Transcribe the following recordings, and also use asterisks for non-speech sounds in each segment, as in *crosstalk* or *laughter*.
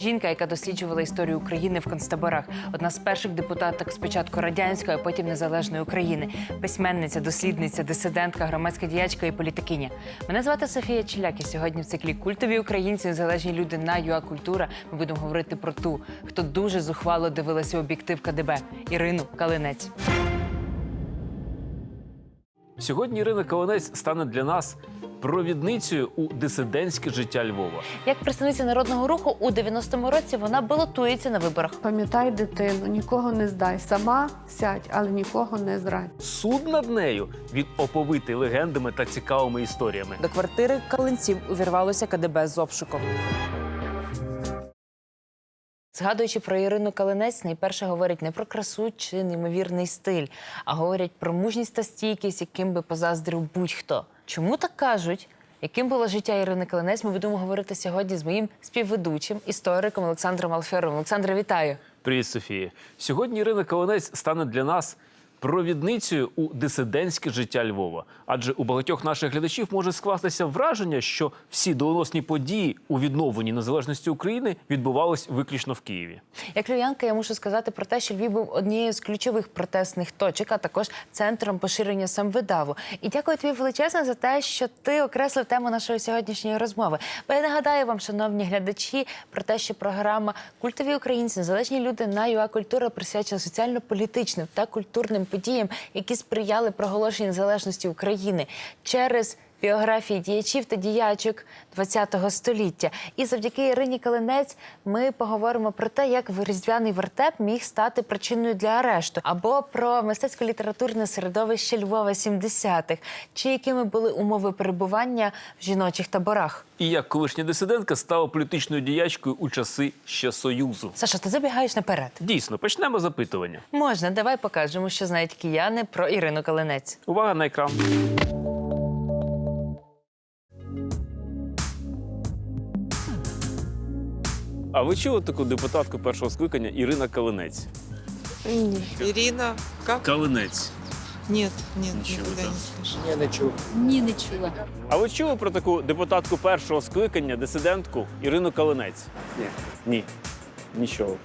Жінка, яка досліджувала історію України в концтаборах, одна з перших депутаток спочатку радянської, а потім незалежної України, письменниця, дослідниця, дисидентка, громадська діячка і політикиня. Мене звати Софія Челяк, і сьогодні в циклі Культові українці, незалежні люди на ЮА Культура. Ми будемо говорити про ту, хто дуже зухвало дивилася об'єктив КДБ Ірину Калинець. Сьогодні Ірина Калинець стане для нас провідницею у дисидентське життя Львова. Як представниця народного руху у 90-му році вона балотується на виборах. Пам'ятай дитину, нікого не здай. Сама сядь, але нікого не зрадь. Суд над нею він оповитий легендами та цікавими історіями. До квартири Калинців увірвалося КДБ з обшуком. Згадуючи про Ірину Калинець, найперше говорять не про красу чи неймовірний стиль, а говорять про мужність та стійкість, яким би позаздрив будь-хто. Чому так кажуть? Яким було життя Ірини Калинець? Ми будемо говорити сьогодні з моїм співведучим, істориком Олександром Алферовим. Олександре, вітаю! Привіт, Софія. Сьогодні Ірина Калинець стане для нас провідницею у дисидентське життя Львова. Адже у багатьох наших глядачів може скластися враження, що всі доленосні події у відновленні незалежності України відбувались виключно в Києві. Як львів'янка, я мушу сказати про те, що Львів був однією з ключових протестних точок, а також центром поширення самвидаву. І дякую тобі величезно за те, що ти окреслив тему нашої сьогоднішньої розмови. Бо я нагадаю вам, шановні глядачі, про те, що програма Культові українці, незалежні люди на ЮА Культура присвячена соціально-політичним та культурним подіям, які сприяли проголошенню незалежності України через біографії діячів та діячок ХХ століття. І завдяки Ірині Калинець ми поговоримо про те, як різдвяний вертеп міг стати причиною для арешту, або про мистецько-літературне середовище Львова 70-х, чи якими були умови перебування в жіночих таборах. І як колишня дисидентка стала політичною діячкою у часи ще Союзу. Саша, ти забігаєш наперед. Дійсно, почнемо запитування. Можна, давай покажемо, що знають кияни про Ірину Калинець. Увага на екран. А ви чули таку депутатку першого скликання Ірина Калинець? Ні. Ирина, как? Калинець. Нет, нет, Ничего, никогда да. не слышала. Ні, не чула. А ви чули про таку депутатку першого скликання, дисидентку Ірину Калинець? Ні. Ні. Нічого.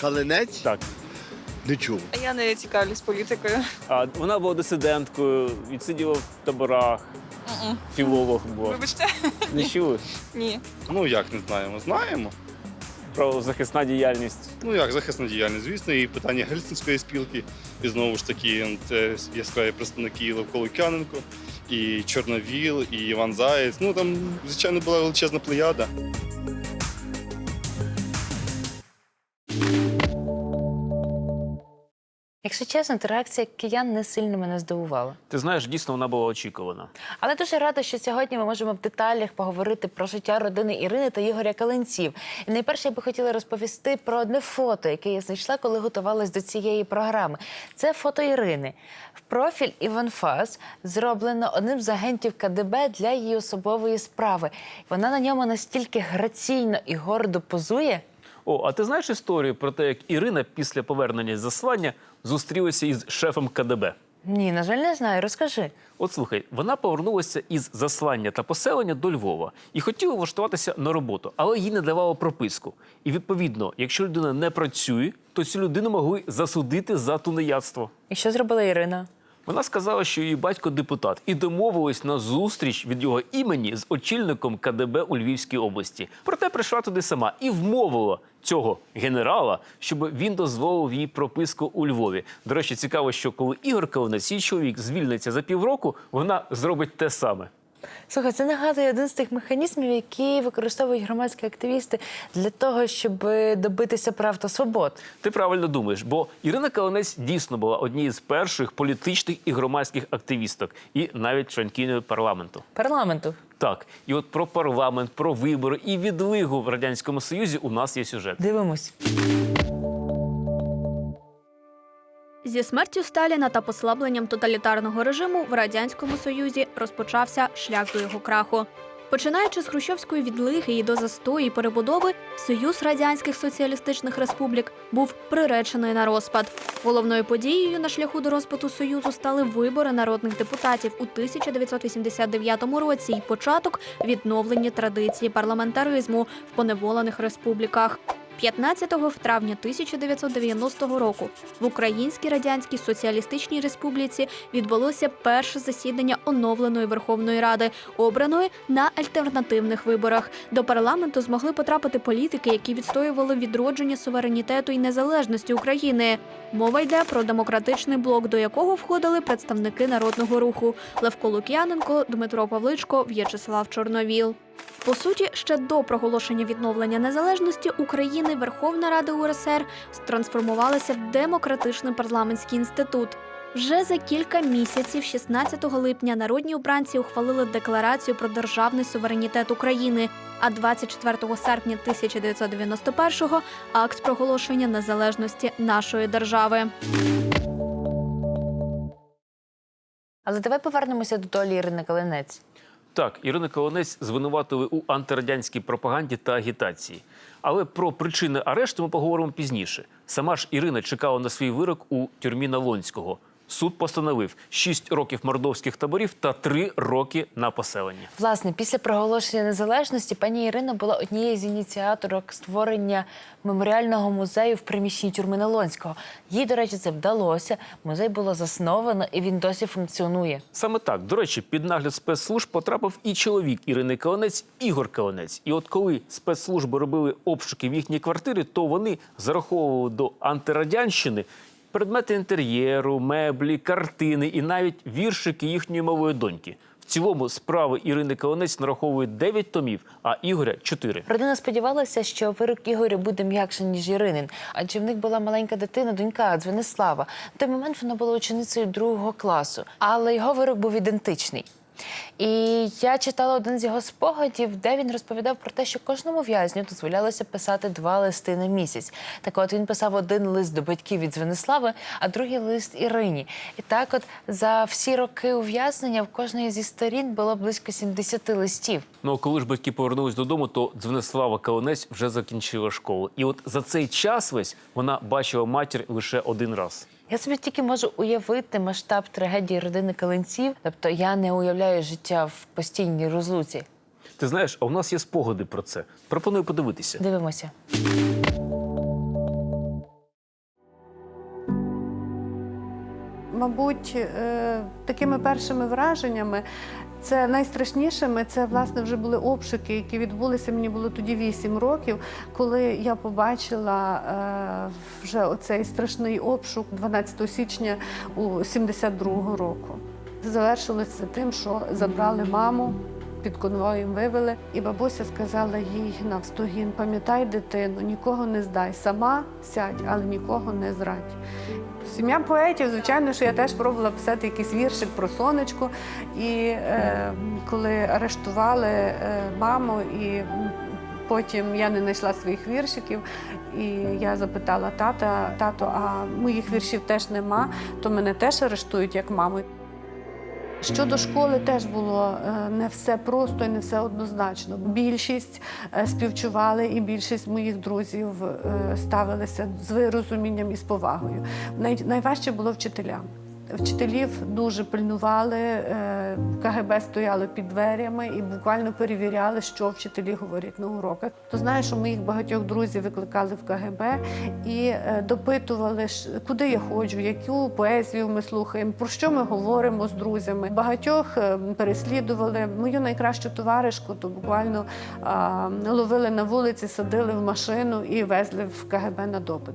Калинець? Так. Не чув. А я не цікавлюсь політикою. А вона була дисиденткою, відсиділа в таборах, Мгм. філолог була. Вибачте, Не чули ні. Ну як не знаємо? Знаємо. Про захисна діяльність. Ну як захисна діяльність, звісно, і питання Гельсінської спілки, і знову ж таки це яскраві представники Левко Лук'яненко, і Чорновіл, і Іван Заєць. Ну там, звичайно, була величезна плеяда. Якщо чесно, то реакція киян не сильно мене здивувала. Ти знаєш, дійсно вона була очікувана. Але дуже рада, що сьогодні ми можемо в деталях поговорити про життя родини Ірини та Ігоря Калинців. І найперше я би хотіла розповісти про одне фото, яке я знайшла, коли готувалась до цієї програми. Це фото Ірини. В профіль Іван Фас зроблено одним з агентів КДБ для її особової справи. Вона на ньому настільки граційно і гордо позує. О, а ти знаєш історію про те, як Ірина після повернення з заслання зустрілася із шефом КДБ? Ні, на жаль, не знаю. Розкажи. От слухай, вона повернулася із заслання та поселення до Львова і хотіла влаштуватися на роботу, але їй не давало прописку. І відповідно, якщо людина не працює, то цю людину могли засудити за тунеядство. І що зробила Ірина? Вона сказала, що її батько депутат, і домовилась на зустріч від його імені з очільником КДБ у Львівській області. Проте прийшла туди сама і вмовила цього генерала, щоб він дозволив їй прописку у Львові. До речі, цікаво, що коли Ігор Калинець, її чоловік, звільниться за півроку, вона зробить те саме. Слухай, це нагадує один з тих механізмів, які використовують громадські активісти для того, щоб добитися прав та свобод. Ти правильно думаєш, бо Ірина Калинець дійсно була однією з перших політичних і громадських активісток, і навіть членкиною парламенту. Парламенту. Так, і от про парламент, про вибори і відлигу в радянському союзі у нас є сюжет. Дивимось. Зі смертю Сталіна та послабленням тоталітарного режиму в радянському союзі розпочався шлях до його краху. Починаючи з хрущовської відлиги і до застою і перебудови, Союз радянських соціалістичних республік був приречений на розпад. Головною подією на шляху до розпаду союзу стали вибори народних депутатів у 1989 році і початок відновлення традиції парламентаризму в поневолених республіках. 15 травня 1990 року в Українській Радянській Соціалістичній Республіці відбулося перше засідання оновленої Верховної Ради, обраної на альтернативних виборах. До парламенту змогли потрапити політики, які відстоювали відродження суверенітету і незалежності України. Мова йде про демократичний блок, до якого входили представники народного руху Левко Лук'яненко, Дмитро Павличко, В'ячеслав Чорновіл. По суті, ще до проголошення відновлення незалежності України Верховна Рада УРСР трансформувалася в демократичний парламентський інститут. Вже за кілька місяців, 16 липня, народні обранці ухвалили декларацію про державний суверенітет України. А 24 серпня 1991-го – акт проголошення незалежності нашої держави. Але давай повернемося до долі Ірини Калинець. Так, Ірина Колонець звинуватили у антирадянській пропаганді та агітації. Але про причини арешту ми поговоримо пізніше. Сама ж Ірина чекала на свій вирок у тюрмі Налонського. Суд постановив 6 років мордовських таборів та 3 роки на поселення. Власне, після проголошення незалежності пані Ірина була однією з ініціаторок створення меморіального музею в приміщенні тюрми Налонського. Їй, до речі, це вдалося. Музей було засновано і він досі функціонує. Саме так, до речі, під нагляд спецслужб потрапив і чоловік Ірини Каланець Ігор Каланець. І от коли спецслужби робили обшуки в їхній квартирі, то вони зараховували до антирадянщини предмети інтер'єру, меблі, картини і навіть віршики їхньої мової доньки. В цілому справи Ірини Каланець нараховують 9 томів, а Ігоря 4. Родина сподівалася, що вирок Ігоря буде м'якше, ніж Іринин, адже в них була маленька дитина, донька Дзвенислава. На той момент вона була ученицею другого класу, але його вирок був ідентичний. І я читала один з його спогадів, де він розповідав про те, що кожному в'язню дозволялося писати два листи на місяць. Так от він писав один лист до батьків від Звенислави, а другий лист Ірині. І так, от за всі роки ув'язнення в кожної зі сторін було близько 70 листів. Ну коли ж батьки повернулись додому, то Дзвенислава Каланець вже закінчила школу. І от за цей час весь вона бачила матір лише один раз. Я собі тільки можу уявити масштаб трагедії родини Калинців. Тобто я не уявляю життя в постійній розлуці. Ти знаєш, а у нас є спогади про це. Пропоную подивитися. Дивимося. Мабуть, е, такими першими враженнями, це найстрашнішими, це власне вже були обшуки, які відбулися. Мені було тоді 8 років, коли я побачила е, вже оцей страшний обшук 12 січня у 72-го року. Завершилося тим, що забрали маму. Під конвоєм вивели, і бабуся сказала їй навстогін: пам'ятай дитину, нікого не здай, сама сядь, але нікого не зрадь. Сім'я поетів, звичайно, що я теж пробувала писати якийсь віршик про сонечко. І е, коли арештували е, маму, і потім я не знайшла своїх віршиків, і я запитала тата, тато, а моїх віршів теж нема, то мене теж арештують як маму. Щодо школи теж було е, не все просто і не все однозначно. Більшість е, співчували, і більшість моїх друзів е, ставилися з вирозумінням і з повагою. Най- Найважче було вчителям. Вчителів дуже пильнували, е, КГБ стояло під дверями і буквально перевіряли, що вчителі говорять на уроках. То знаю, що моїх багатьох друзів викликали в КГБ і е, допитували, куди я ходжу, яку поезію ми слухаємо, про що ми говоримо з друзями. Багатьох е, переслідували. Мою найкращу товаришку то буквально ловили на вулиці, садили в машину і везли в КГБ на допит.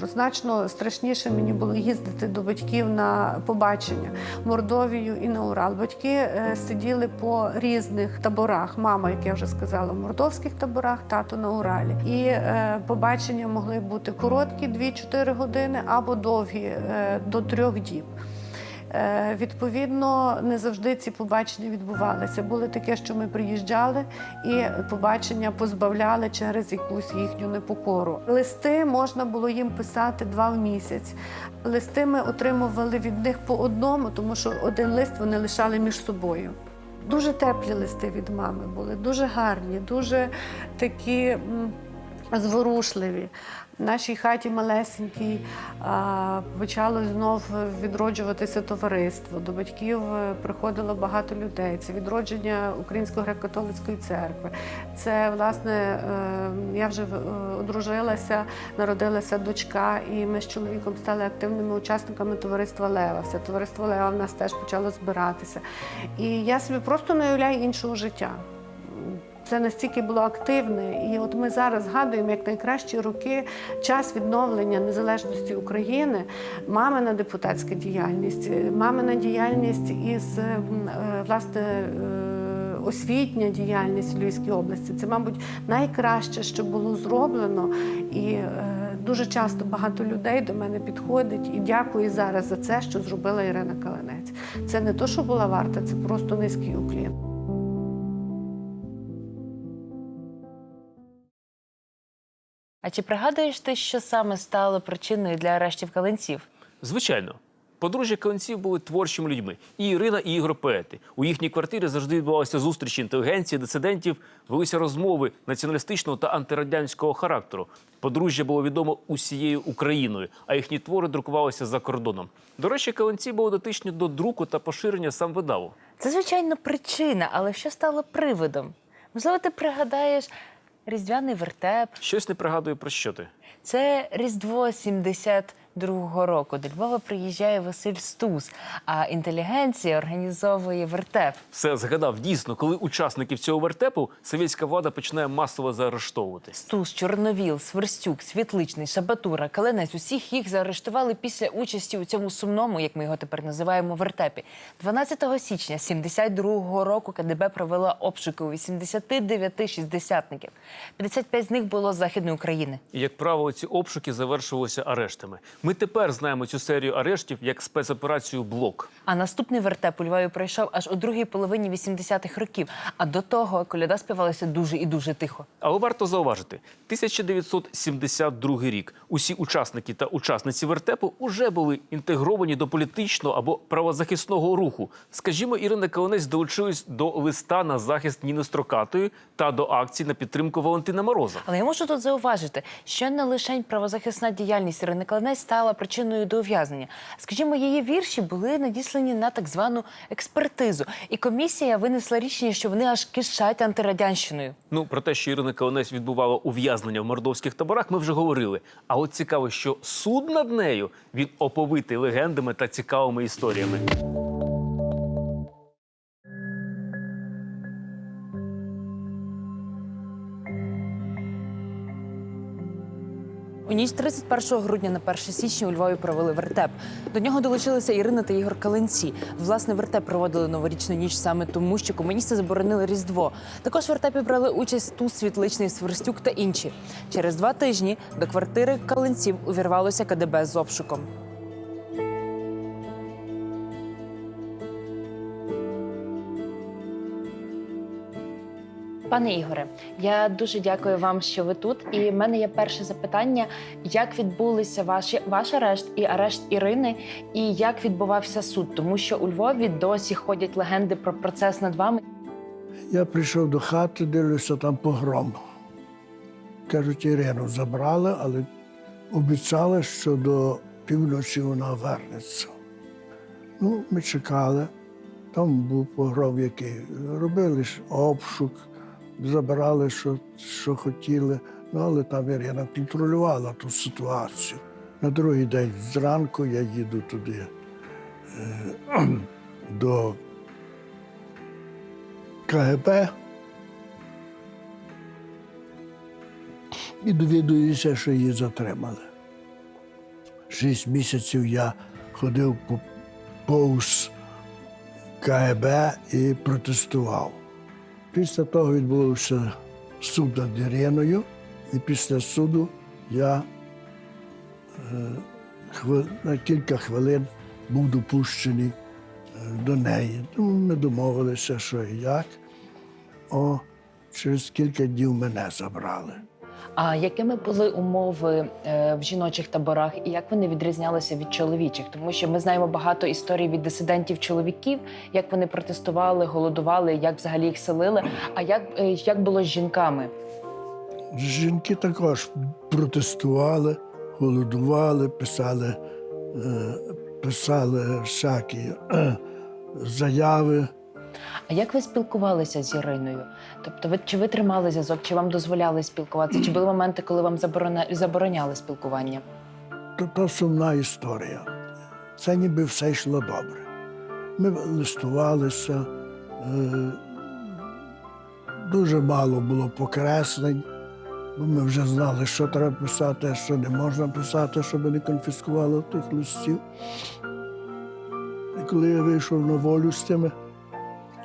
Значно страшніше мені було їздити до батьків на побачення Мордовію і на Урал. Батьки е, сиділи по різних таборах. Мама, як я вже сказала, в мордовських таборах, тато на Уралі. І е, побачення могли бути короткі 2-4 години або довгі е, до трьох діб. Е, Відповідно, не завжди ці побачення відбувалися. Було таке, що ми приїжджали і побачення позбавляли через якусь їхню непокору. Листи можна було їм писати два в місяць. Листи ми отримували від них по одному, тому що один лист вони лишали між собою. дуже теплі листи від мами були, дуже гарні, дуже такі зворушливі. В нашій хаті малесенькій почало знов відроджуватися товариство. До батьків е, приходило багато людей. Це відродження Української греко-католицької церкви. Це власне е, я вже е, одружилася, народилася дочка, і ми з чоловіком стали активними учасниками товариства Лева. Все товариство Лева в нас теж почало збиратися. І я собі просто не уявляю іншого життя. Це настільки було активне, і от ми зараз згадуємо як найкращі роки, час відновлення незалежності України, мамина депутатська діяльність, мамина діяльність із е, е, власне. е, Освітня діяльність в Львівській області це, мабуть, найкраще, що було зроблено. І е, дуже часто багато людей до мене підходить і дякую зараз за це, що зробила Ірина Калинець. Це не то, що була варта, це просто низький уклін. А чи пригадуєш ти, що саме стало причиною для арештів калинців? Звичайно. Подружжя Каленців були творчими людьми. І Ірина, і Ігор поети. У їхній квартирі завжди відбувалися зустрічі інтелігенції, дисидентів, велися розмови націоналістичного та антирадянського характеру. Подружжя було відомо усією Україною, а їхні твори друкувалися за кордоном. До речі, Каленці були дотичні до друку та поширення сам видаву. Це, звичайно, причина, але що стало привидом? Можливо, ти пригадаєш різдвяний вертеп. Щось не пригадую про що ти. Це Різдво 72-го року. До Львова приїжджає Василь Стус, а інтелігенція організовує вертеп. Все згадав дійсно, коли учасників цього вертепу совєтська влада починає масово заарештовувати. Стус, Чорновіл, Сверстюк, Світличний, Шабатура, Калинець усіх їх заарештували після участі у цьому сумному, як ми його тепер називаємо, вертепі. 12 січня 72-го року КДБ провела обшуки у 89 шістдесятників. 55 з них було з Західної України. І, як правило, ці обшуки завершувалися арештами. Ми тепер знаємо цю серію арештів як спецоперацію Блок. А наступний вертеп у Львові пройшов аж у другій половині 80-х років. А до того коляда співалася дуже і дуже тихо. Але варто зауважити, 1972 рік. Усі учасники та учасниці вертепу уже були інтегровані до політичного або правозахисного руху. Скажімо, Ірина Калинець долучилась до листа на захист Ніни Строкатої та до акцій на підтримку Валентина Мороза. Але я можу тут зауважити, що не лише правозахисна діяльність Ірини Калинець стала причиною до ув'язнення. Скажімо, її вірші були надіслані на так звану експертизу, і комісія винесла рішення, що вони аж кишать антирадянщиною. Ну про те, що Ірина Калинець відбувала ув'язнення в мордовських таборах, ми вже говорили. А от цікаво, що суд над нею він оповитий легендами та цікавими історіями. У ніч 31 грудня на 1 січня у Львові провели вертеп. До нього долучилися Ірина та Ігор Калинці. Власне, вертеп проводили новорічну ніч саме тому, що комуністи заборонили Різдво. Також в вертепі брали участь тут Світличний, Сверстюк та інші. Через два тижні до квартири Калинців увірвалося КДБ з обшуком. Пане Ігоре, я дуже дякую вам, що ви тут. І в мене є перше запитання: як відбулися ваші ваш арешт і арешт Ірини, і як відбувався суд? Тому що у Львові досі ходять легенди про процес над вами. Я прийшов до хати, дивлюся, там погром. Кажуть, Ірину забрали, але обіцяли, що до півночі вона вернеться. Ну, ми чекали. Там був погром, який робили обшук, забирали, що, що хотіли. Ну, але там Ірина контролювала ту ситуацію. На другий день зранку я їду туди е, *clears throat* до КГБ і довідуюся, що її затримали. Шість місяців я ходив по повз КГБ і протестував. Після того відбувся суд над Іриною, і після суду я е, на кілька хвилин був допущений е, до неї. Ну, ми домовилися, що і як. О, через кілька днів мене забрали. А якими були умови е, в жіночих таборах і як вони відрізнялися від чоловічих? Тому що ми знаємо багато історій від дисидентів чоловіків, як вони протестували, голодували, як взагалі їх селили. А як, е, як було з жінками? Жінки також протестували, голодували, писали, е, писали всякі заяви. А як ви спілкувалися з Іриною? Тобто, ви чи ви тримали зв'язок, чи вам дозволяли спілкуватися? Чи були моменти, коли вам забороня... забороняли спілкування? То, то сумна історія. Це ніби все йшло добре. Ми листувалися, е, дуже мало було покреслень, бо ми вже знали, що треба писати, а що не можна писати, щоб не конфіскували тих листів. І коли я вийшов на волю з тими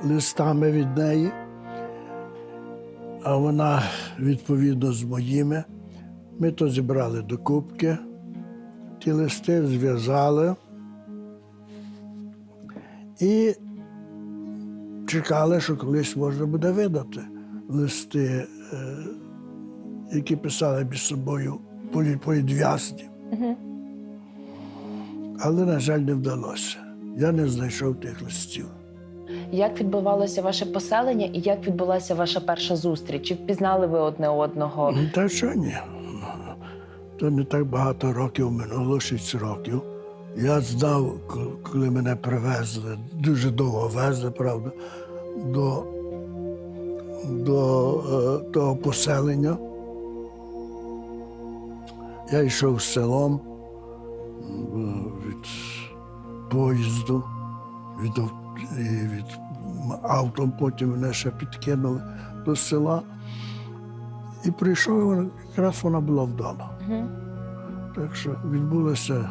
листами від неї, а вона відповідно з моїми, ми то зібрали до кубки ті листи зв'язали і чекали, що колись можна буде видати листи, е, які писали між собою полі- політв'язні. Але, на жаль, не вдалося. Я не знайшов тих листів. Як відбувалося ваше поселення і як відбулася ваша перша зустріч? Чи впізнали ви одне одного? Ну, Та що ні? То не так багато років минуло, шість років. Я знав, коли мене привезли, дуже довго везли, правда, до, до е, того поселення. Я йшов селом від поїзду, від, і від автом, потім мене ще підкинули до села. І прийшов, якраз вона була вдома. Так що відбулася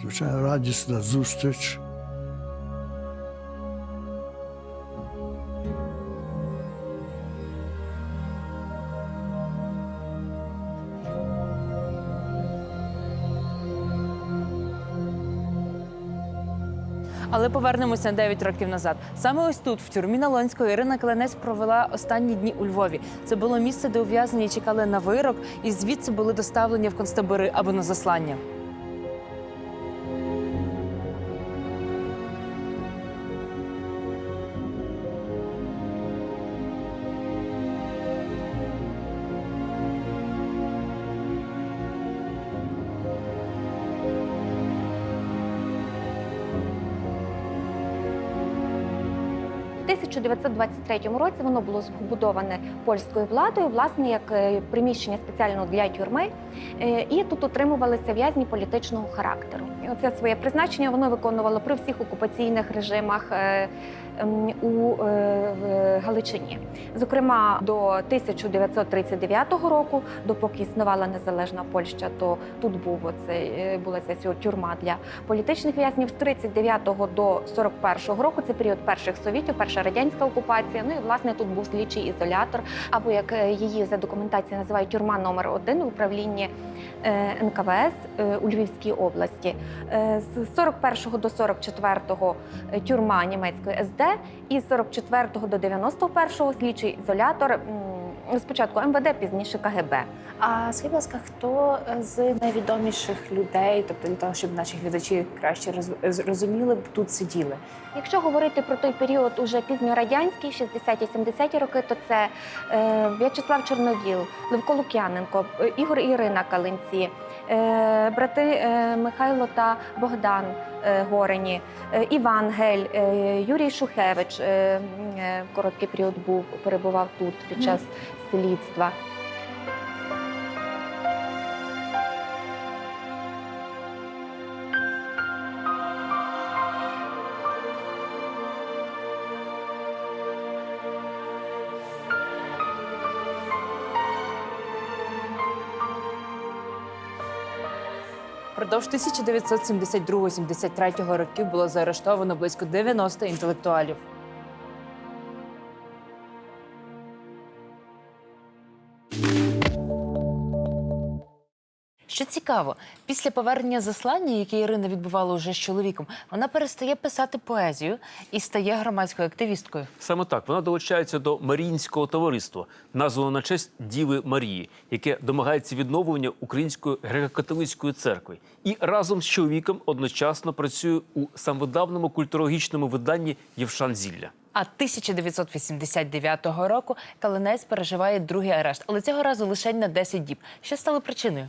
звичайно радісна зустріч. Але повернемося на 9 років назад. Саме ось тут, в тюрмі Налонської, Ірина Клинець, провела останні дні у Львові. Це було місце, де ув'язнені чекали на вирок, і звідси були доставлені в концтабори або на заслання. 1923 році воно було збудоване польською владою, власне, як е, приміщення спеціально для тюрми, Е, і тут утримувалися в'язні політичного характеру. Оце своє призначення воно виконувало при всіх окупаційних режимах е, у Галичині. Зокрема, до 1939 року, допоки існувала незалежна Польща, то тут був оцей, була ця тюрма для політичних в'язнів. З 39 до 41 року це період перших совітів, перша радянська окупація. Ну і власне тут був слідчий ізолятор, або як е, її за документацією називають тюрма номер 1 в управлінні е, НКВС е, у Львівській області. З 41 до 44 тюрма німецької СД, і з 44 до 91 слідчий ізолятор. Спочатку МВД, пізніше КГБ. А скажіть, будь ласка, хто з найвідоміших людей, тобто для того, щоб наші глядачі краще роз- розуміли, б тут сиділи? Якщо говорити про той період уже пізньорадянський, 60-70 роки, то це е, В'ячеслав Чорновіл, Левко Лук'яненко, е, Ігор і Ірина Калинці, е, брати е, Михайло та Богдан е, Горені, е, Іван Гель, е, Юрій Шухевич е, е, короткий період був, перебував тут під час слідства. Продовж 1972-73 років було заарештовано близько 90 інтелектуалів. Що цікаво, після повернення заслання, яке Ірина відбувала уже з чоловіком, вона перестає писати поезію і стає громадською активісткою. Саме так вона долучається до Маріїнського товариства, названого на честь Діви Марії, яке домагається відновлення Української греко-католицької церкви, і разом з чоловіком одночасно працює у самовидавному культурологічному виданні Євшан Зілля. А 1989 року Калинець переживає другий арешт, але цього разу лише на 10 діб. Що стало причиною?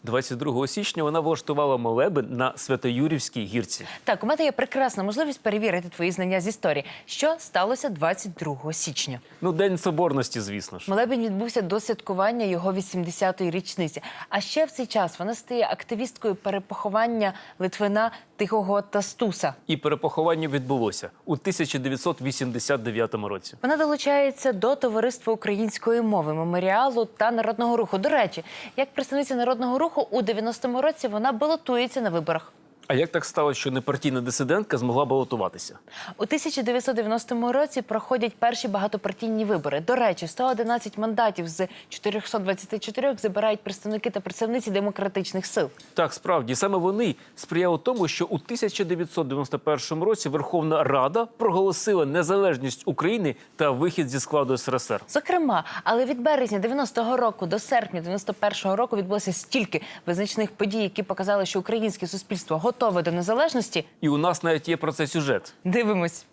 22 січня вона влаштувала молебен на Святоюрівській гірці. Так, у мене є прекрасна можливість перевірити твої знання з історії. Що сталося 22 січня? Ну, день соборності, звісно ж. Молебень відбувся до святкування його 80-ї річниці. А ще в цей час вона стає активісткою перепоховання Литвина Тихого Тастуса. І перепоховання відбулося у 1989 році. Вона долучається до товариства української мови, меморіалу та народного руху. До речі, як представниця народного руху у 90-му році вона балотується на виборах. А як так сталося, що непартійна дисидентка змогла балотуватися? У 1990 році проходять перші багатопартійні вибори. До речі, 111 мандатів з 424 забирають представники та представниці демократичних сил. Так, справді саме вони сприяли тому, що у 1991 році Верховна Рада проголосила незалежність України та вихід зі складу СРСР. Зокрема, але від березня 90-го року до серпня 91-го року відбулося стільки визначних подій, які показали, що українське суспільство готове до незалежності. І у нас навіть є про це сюжет. Дивимось.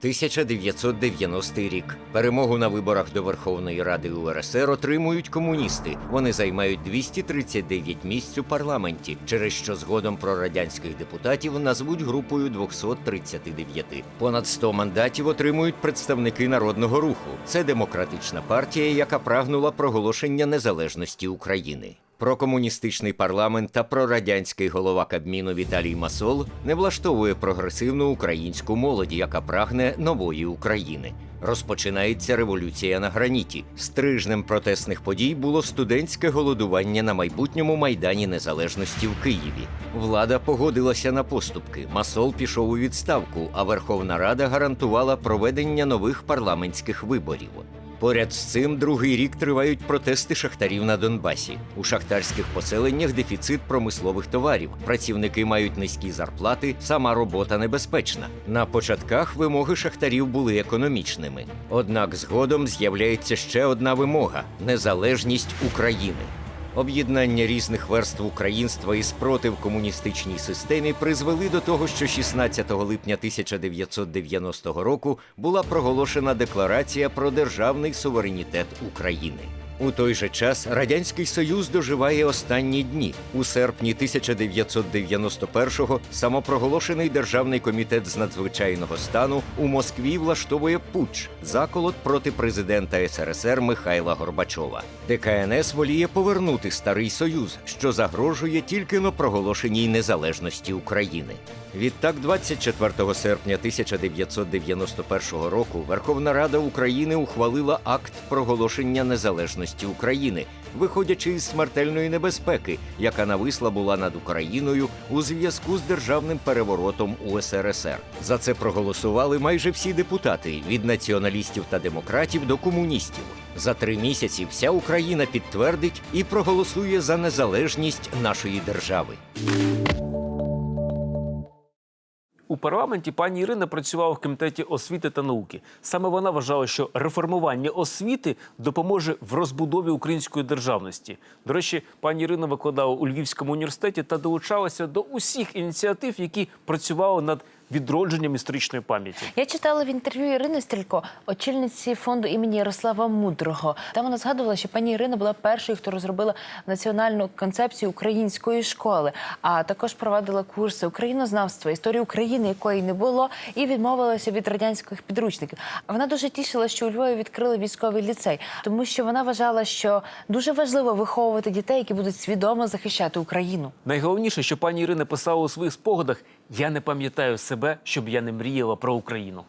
1990 рік. Перемогу на виборах до Верховної Ради УРСР отримують комуністи. Вони займають 239 місць у парламенті, через що згодом прорадянських депутатів назвуть групою 239. Понад 100 мандатів отримують представники народного руху. Це демократична партія, яка прагнула проголошення незалежності України. Прокомуністичний парламент та прорадянський голова Кабміну Віталій Масол не влаштовує прогресивну українську молоді, яка прагне нової України. Розпочинається революція на граніті. Стрижнем протестних подій було студентське голодування на майбутньому майдані незалежності в Києві. Влада погодилася на поступки. Масол пішов у відставку, а Верховна Рада гарантувала проведення нових парламентських виборів. Поряд з цим другий рік тривають протести шахтарів на Донбасі. У шахтарських поселеннях дефіцит промислових товарів. Працівники мають низькі зарплати, сама робота небезпечна. На початках вимоги шахтарів були економічними. Однак згодом з'являється ще одна вимога незалежність України. Об'єднання різних верств українства і спротив комуністичній системі призвели до того, що 16 липня 1990 року була проголошена декларація про державний суверенітет України. У той же час радянський союз доживає останні дні. У серпні 1991-го самопроголошений державний комітет з надзвичайного стану у Москві влаштовує путч заколот проти президента СРСР Михайла Горбачова. ДКНС воліє повернути старий союз, що загрожує тільки на проголошеній незалежності України. Відтак, 24 серпня 1991 року Верховна Рада України ухвалила акт проголошення незалежності України, виходячи із смертельної небезпеки, яка нависла була над Україною у зв'язку з державним переворотом у СРСР. За це проголосували майже всі депутати від націоналістів та демократів до комуністів. За три місяці вся Україна підтвердить і проголосує за незалежність нашої держави. Парламенті пані Ірина працювала в комітеті освіти та науки. Саме вона вважала, що реформування освіти допоможе в розбудові української державності. До речі, пані Ірина викладала у Львівському університеті та долучалася до усіх ініціатив, які працювали над відродженням історичної пам'яті. Я читала в інтерв'ю Ірини Стрілько, очільниці фонду імені Ярослава Мудрого. Там вона згадувала, що пані Ірина була першою, хто розробила національну концепцію української школи, а також провадила курси українознавства, історії України, якої не було, і відмовилася від радянських підручників. Вона дуже тішила, що у Львові відкрили військовий ліцей, тому що вона вважала, що дуже важливо виховувати дітей, які будуть свідомо захищати Україну. Найголовніше, що пані Ірина писала у своїх спогадах: я не пам'ятаю себе, щоб я не мріяла про Україну.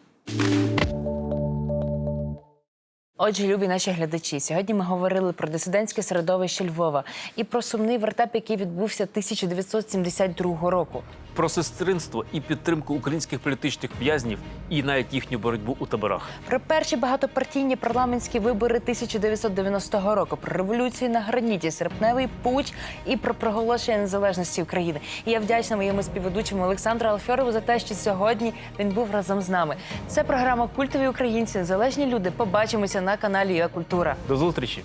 Отже, любі наші глядачі, сьогодні ми говорили про дисидентське середовище Львова і про сумний вертеп, який відбувся 1972 року. Про сестринство і підтримку українських політичних в'язнів і навіть їхню боротьбу у таборах. Про перші багатопартійні парламентські вибори 1990 року, про революцію на граніті, серпневий путь і про проголошення незалежності України. І я вдячна моєму співведучому Олександру Алфьорову за те, що сьогодні він був разом з нами. Це програма Культові українці, незалежні люди. Побачимося на каналі «Я Культура». До зустрічі.